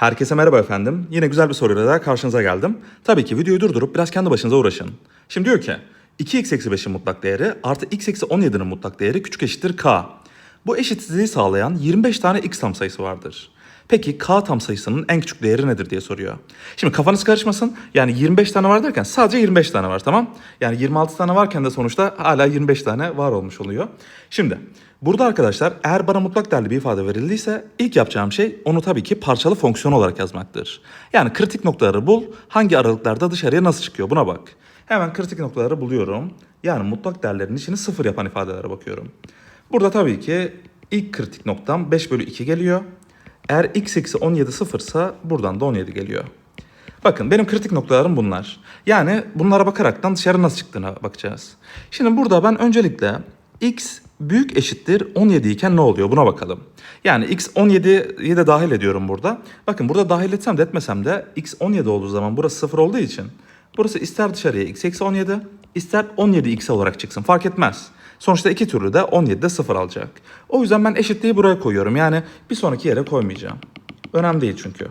Herkese merhaba efendim. Yine güzel bir soruyla daha karşınıza geldim. Tabii ki videoyu durdurup biraz kendi başınıza uğraşın. Şimdi diyor ki 2x eksi 5'in mutlak değeri artı x eksi 17'nin mutlak değeri küçük eşittir k. Bu eşitsizliği sağlayan 25 tane x tam sayısı vardır. Peki k tam sayısının en küçük değeri nedir diye soruyor. Şimdi kafanız karışmasın. Yani 25 tane var derken sadece 25 tane var tamam. Yani 26 tane varken de sonuçta hala 25 tane var olmuş oluyor. Şimdi burada arkadaşlar eğer bana mutlak değerli bir ifade verildiyse ilk yapacağım şey onu tabii ki parçalı fonksiyon olarak yazmaktır. Yani kritik noktaları bul, hangi aralıklarda dışarıya nasıl çıkıyor buna bak. Hemen kritik noktaları buluyorum. Yani mutlak değerlerin içini sıfır yapan ifadelere bakıyorum. Burada tabii ki ilk kritik noktam 5 bölü 2 geliyor. Eğer x eksi 17 sıfırsa buradan da 17 geliyor. Bakın benim kritik noktalarım bunlar. Yani bunlara bakaraktan dışarı nasıl çıktığına bakacağız. Şimdi burada ben öncelikle x büyük eşittir 17 iken ne oluyor buna bakalım. Yani x 17'yi de dahil ediyorum burada. Bakın burada dahil etsem de etmesem de x 17 olduğu zaman burası 0 olduğu için burası ister dışarıya x eksi 17 ister 17x olarak çıksın fark etmez. Sonuçta iki türlü de 17'de 0 alacak. O yüzden ben eşitliği buraya koyuyorum. Yani bir sonraki yere koymayacağım. Önemli değil çünkü.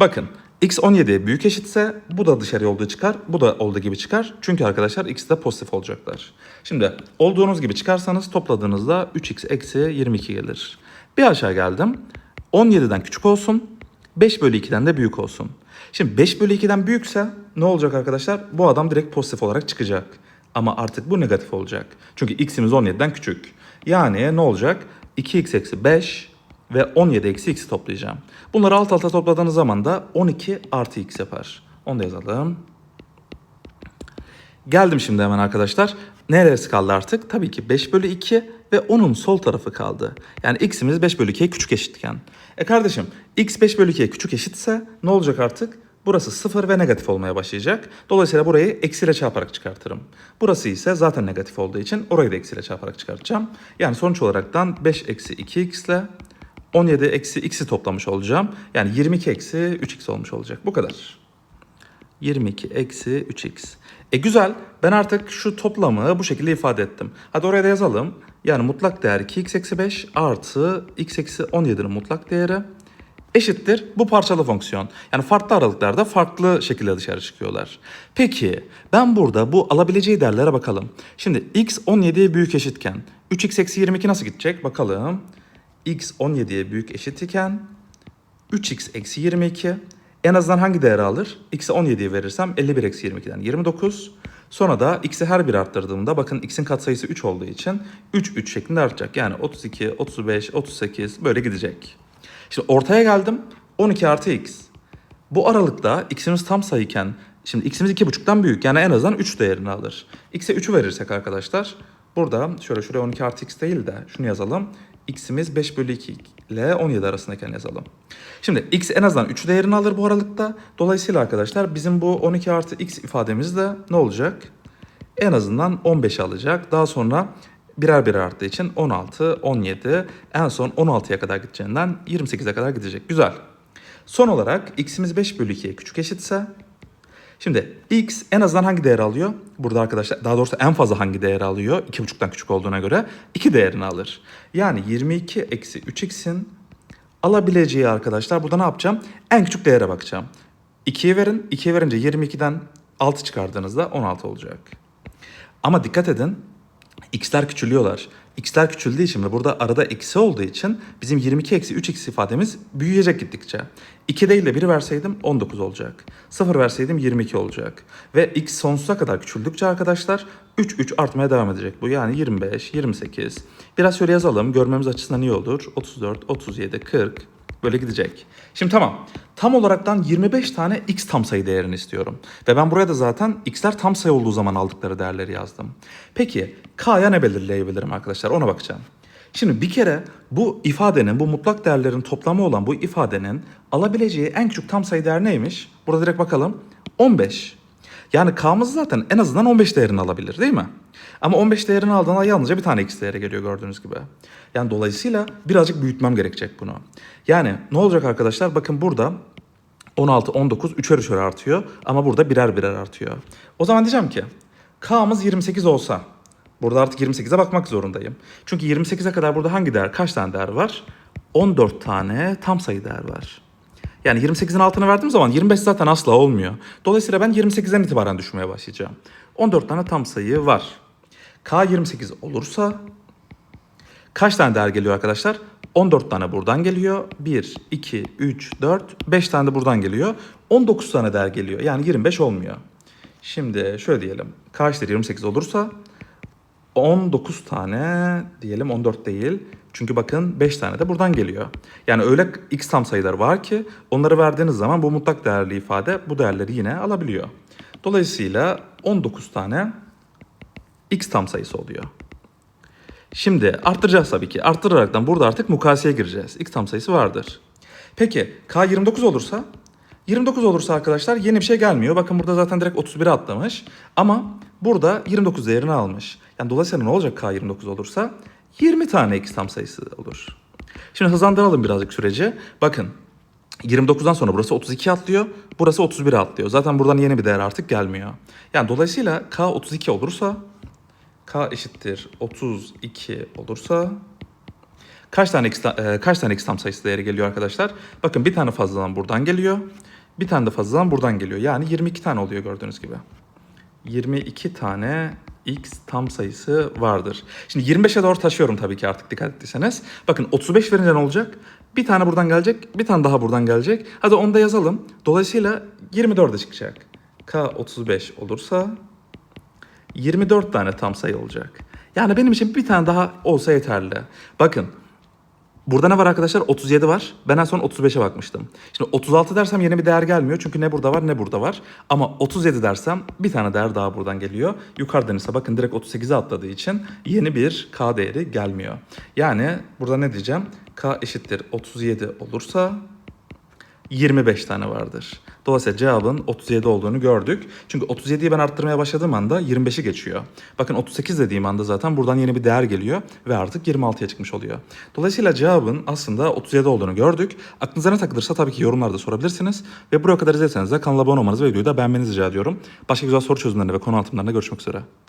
Bakın x 17'ye büyük eşitse bu da dışarıya olduğu çıkar. Bu da olduğu gibi çıkar. Çünkü arkadaşlar x de pozitif olacaklar. Şimdi olduğunuz gibi çıkarsanız topladığınızda 3x eksi 22 gelir. Bir aşağı geldim. 17'den küçük olsun. 5 bölü 2'den de büyük olsun. Şimdi 5 bölü 2'den büyükse ne olacak arkadaşlar? Bu adam direkt pozitif olarak çıkacak. Ama artık bu negatif olacak. Çünkü x'imiz 17'den küçük. Yani ne olacak? 2x eksi 5 ve 17 eksi x'i toplayacağım. Bunları alt alta topladığınız zaman da 12 artı x yapar. Onu da yazalım. Geldim şimdi hemen arkadaşlar. Neresi kaldı artık? Tabii ki 5 bölü 2 ve onun sol tarafı kaldı. Yani x'imiz 5 bölü 2'ye küçük eşitken. E kardeşim x 5 bölü 2'ye küçük eşitse ne olacak artık? Burası 0 ve negatif olmaya başlayacak. Dolayısıyla burayı eksiyle çarparak çıkartırım. Burası ise zaten negatif olduğu için orayı da eksiyle çarparak çıkartacağım. Yani sonuç olaraktan 5 eksi 2x ile 17 eksi x'i toplamış olacağım. Yani 22 eksi 3x olmuş olacak. Bu kadar. 22 eksi 3x. E güzel. Ben artık şu toplamı bu şekilde ifade ettim. Hadi oraya da yazalım. Yani mutlak değer 2x eksi 5 artı x eksi 17'nin mutlak değeri eşittir bu parçalı fonksiyon. Yani farklı aralıklarda farklı şekilde dışarı çıkıyorlar. Peki ben burada bu alabileceği değerlere bakalım. Şimdi x 17'ye büyük eşitken 3x eksi 22 nasıl gidecek? Bakalım. x 17'ye büyük eşit iken 3x eksi 22 en azından hangi değeri alır? X'e 17'yi verirsem 51 eksi 22'den 29. Sonra da x'i her bir arttırdığımda bakın x'in katsayısı 3 olduğu için 3 3 şeklinde artacak. Yani 32, 35, 38 böyle gidecek. Şimdi ortaya geldim 12 artı x. Bu aralıkta x'imiz tam sayıyken şimdi x'imiz 2,5'tan büyük yani en azından 3 değerini alır. x'e 3'ü verirsek arkadaşlar burada şöyle şuraya 12 artı x değil de şunu yazalım. x'imiz 5 bölü 2 ile 17 arasındayken yazalım. Şimdi x en azından 3 değerini alır bu aralıkta. Dolayısıyla arkadaşlar bizim bu 12 artı x ifademiz de ne olacak? En azından 15 alacak. Daha sonra birer birer arttığı için 16, 17, en son 16'ya kadar gideceğinden 28'e kadar gidecek. Güzel. Son olarak x'imiz 5 bölü 2'ye küçük eşitse Şimdi x en azından hangi değer alıyor? Burada arkadaşlar daha doğrusu en fazla hangi değer alıyor? 2,5'tan küçük olduğuna göre 2 değerini alır. Yani 22 eksi 3x'in alabileceği arkadaşlar burada ne yapacağım? En küçük değere bakacağım. 2'yi verin. 2'ye verince 22'den 6 çıkardığınızda 16 olacak. Ama dikkat edin x'ler küçülüyorlar. x'ler küçüldüğü için ve burada arada eksi olduğu için bizim 22 eksi 3x ifademiz büyüyecek gittikçe. 2 değil de 1 verseydim 19 olacak. 0 verseydim 22 olacak. Ve x sonsuza kadar küçüldükçe arkadaşlar 3 3 artmaya devam edecek bu. Yani 25, 28. Biraz şöyle yazalım görmemiz açısından iyi olur. 34, 37, 40 böyle gidecek. Şimdi tamam. Tam olaraktan 25 tane x tam sayı değerini istiyorum. Ve ben buraya da zaten x'ler tam sayı olduğu zaman aldıkları değerleri yazdım. Peki k'ya ne belirleyebilirim arkadaşlar ona bakacağım. Şimdi bir kere bu ifadenin, bu mutlak değerlerin toplamı olan bu ifadenin alabileceği en küçük tam sayı değer neymiş? Burada direkt bakalım. 15. Yani k'mız zaten en azından 15 değerini alabilir değil mi? Ama 15 değerini aldığında yalnızca bir tane x değeri geliyor gördüğünüz gibi. Yani dolayısıyla birazcık büyütmem gerekecek bunu. Yani ne olacak arkadaşlar? Bakın burada 16, 19, 3'er 3'er artıyor. Ama burada birer birer artıyor. O zaman diyeceğim ki k'mız 28 olsa burada artık 28'e bakmak zorundayım. Çünkü 28'e kadar burada hangi değer, kaç tane değer var? 14 tane tam sayı değer var. Yani 28'in altını verdiğim zaman 25 zaten asla olmuyor. Dolayısıyla ben 28'den itibaren düşmeye başlayacağım. 14 tane tam sayı var. K 28 olursa kaç tane değer geliyor arkadaşlar? 14 tane buradan geliyor. 1, 2, 3, 4, 5 tane de buradan geliyor. 19 tane değer geliyor. Yani 25 olmuyor. Şimdi şöyle diyelim. K eşittir 28 olursa 19 tane diyelim 14 değil. Çünkü bakın 5 tane de buradan geliyor. Yani öyle x tam sayılar var ki onları verdiğiniz zaman bu mutlak değerli ifade bu değerleri yine alabiliyor. Dolayısıyla 19 tane x tam sayısı oluyor. Şimdi arttıracağız tabii ki. Arttıraraktan burada artık mukayeseye gireceğiz. X tam sayısı vardır. Peki K 29 olursa 29 olursa arkadaşlar yeni bir şey gelmiyor. Bakın burada zaten direkt 31'e atlamış. Ama burada 29 değerini almış. Yani dolayısıyla ne olacak K 29 olursa? 20 tane X tam sayısı olur. Şimdi hızlandıralım birazcık süreci. Bakın 29'dan sonra burası 32 atlıyor. Burası 31'e atlıyor. Zaten buradan yeni bir değer artık gelmiyor. Yani dolayısıyla K 32 olursa K eşittir 32 olursa kaç tane ta- e, kaç tane x tam sayısı değeri geliyor arkadaşlar? Bakın bir tane fazladan buradan geliyor. Bir tane de fazladan buradan geliyor. Yani 22 tane oluyor gördüğünüz gibi. 22 tane x tam sayısı vardır. Şimdi 25'e doğru taşıyorum tabii ki artık dikkat ettiyseniz. Bakın 35 verince ne olacak? Bir tane buradan gelecek, bir tane daha buradan gelecek. Hadi onu da yazalım. Dolayısıyla 24'e çıkacak. K 35 olursa 24 tane tam sayı olacak. Yani benim için bir tane daha olsa yeterli. Bakın burada ne var arkadaşlar? 37 var. Ben en son 35'e bakmıştım. Şimdi 36 dersem yeni bir değer gelmiyor. Çünkü ne burada var ne burada var. Ama 37 dersem bir tane değer daha buradan geliyor. Yukarıdan ise bakın direkt 38'e atladığı için yeni bir K değeri gelmiyor. Yani burada ne diyeceğim? K eşittir 37 olursa 25 tane vardır. Dolayısıyla cevabın 37 olduğunu gördük. Çünkü 37'yi ben arttırmaya başladığım anda 25'i geçiyor. Bakın 38 dediğim anda zaten buradan yeni bir değer geliyor ve artık 26'ya çıkmış oluyor. Dolayısıyla cevabın aslında 37 olduğunu gördük. Aklınıza ne takılırsa tabii ki yorumlarda sorabilirsiniz. Ve buraya kadar izlediyseniz de kanala abone olmanızı ve videoyu da beğenmenizi rica ediyorum. Başka güzel soru çözümlerinde ve konu anlatımlarında görüşmek üzere.